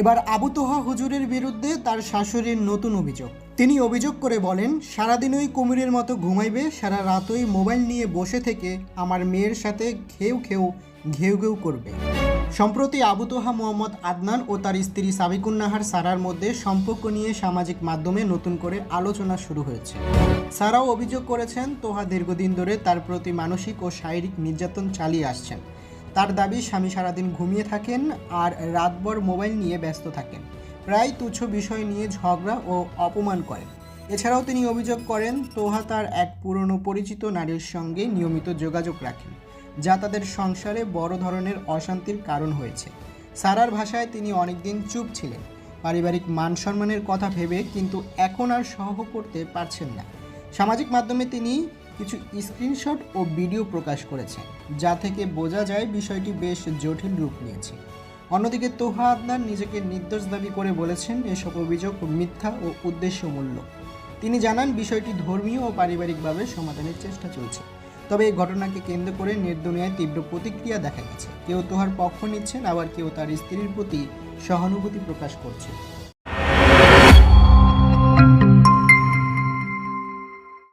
এবার আবু তোহা হুজুরের বিরুদ্ধে তার শাশুড়ির নতুন অভিযোগ। তিনি অভিযোগ করে বলেন, সারাদিনই কুমিরের মতো ঘুমাইবে, সারা রাতই মোবাইল নিয়ে বসে থেকে আমার মেয়ের সাথে ঘেউ ঘেউ ঘেউ ঘেউ করবে। সম্প্রতি আবুতোহা মোহাম্মদ আদনান ও তার স্ত্রী সাবিকুন্নাহার সারার মধ্যে সম্পর্ক নিয়ে সামাজিক মাধ্যমে নতুন করে আলোচনা শুরু হয়েছে। সারাও অভিযোগ করেছেন, তোহা দীর্ঘদিন ধরে তার প্রতি মানসিক ও শারীরিক নির্যাতন চালিয়ে আসছেন। দাবি, স্বামী সারাদিন ঘুমিয়ে থাকেন আর রাতভর মোবাইল নিয়ে ব্যস্ত থাকেন। প্রায় তুচ্ছ বিষয় নিয়ে ঝগড়া ও অপমান করেন। এছাড়াও তিনি অভিযোগ করেন, তোহা তার এক পুরনো পরিচিত নারীর সঙ্গে নিয়মিত যোগাযোগ রাখেন, যা তাদের সংসারে বড় ধরনের অশান্তির কারণ হয়েছে। সারার ভাষায় তিনি অনেকদিন চুপ ছিলেন। পারিবারিক মান সম্মানের কথা ভেবে কিন্তু এখন আর সহ করতে পারছেন না। সামাজিক মাধ্যমে তিনি কিছু স্ক্রিনশট ও ভিডিও প্রকাশ করেছে, যা থেকে বোঝা যায় বিষয়টি বেশ জটিল রূপ নিয়েছে। অন্যদিকে তোহা আদনান নিজেকে নির্দোষ দাবি করে বলেছেন এসব অভিযোগ মিথ্যা ও উদ্দেশ্যমূলক তিনি জানান, বিষয়টি ধর্মীয় ও পারিবারিকভাবে সমাধানের চেষ্টা চলছে। তবে এই ঘটনাকে কেন্দ্র করে নির্দুনিয়ায় তীব্র প্রতিক্রিয়া দেখা গেছে। কেউ তোহার পক্ষ নিচ্ছেন, আবার কেউ তার স্ত্রীর প্রতি সহানুভূতি প্রকাশ করছে